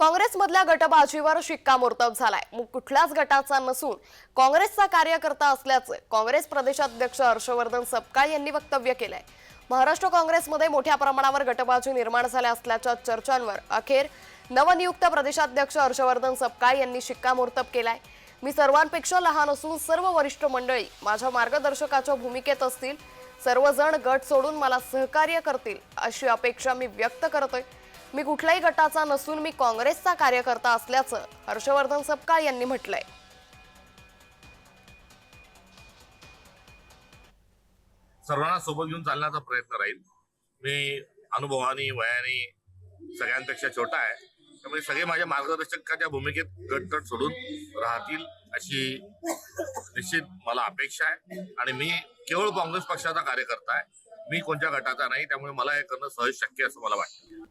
काँग्रेसमधल्या गटबाजीवर शिक्कामोर्तब झालाय. मग कुठल्याच गटाचा नसून काँग्रेसचा कार्यकर्ता असल्याचं काँग्रेस प्रदेशाध्यक्ष हर्षवर्धन सपकाळ यांनी वक्तव्य केलंय. महाराष्ट्र काँग्रेसमध्ये मोठ्या प्रमाणावर गटबाजी निर्माण झाल्या असल्याच्या चर्चांवर अखेर नवनियुक्त प्रदेशाध्यक्ष हर्षवर्धन सपकाळ यांनी शिक्कामोर्तब केलाय. मी सर्वांपेक्षा लहान असून सर्व वरिष्ठ मंडळी माझ्या मार्गदर्शकाच्या भूमिकेत असतील. सर्वजण गट सोडून मला सहकार्य करतील अशी अपेक्षा मी व्यक्त करतोय. मी कुठल्याही गटाचा नसून मी काँग्रेसचा कार्यकर्ता असल्याचं हर्षवर्धन सपकाळ यांनी म्हटलंय. सर्वांना सोबत घेऊन चालण्याचा प्रयत्न राहील. मी अनुभवाने वयाने सगळ्यांपेक्षा छोटा आहे. त्यामुळे सगळे माझ्या मार्गदर्शकाच्या भूमिकेत गटगट सोडून राहतील अशी निश्चित मला अपेक्षा आहे. आणि मी केवळ काँग्रेस पक्षाचा कार्यकर्ता आहे. मी कोणत्या गटाचा नाही त्यामुळे मला हे करणं सहज शक्य असं मला वाटतं.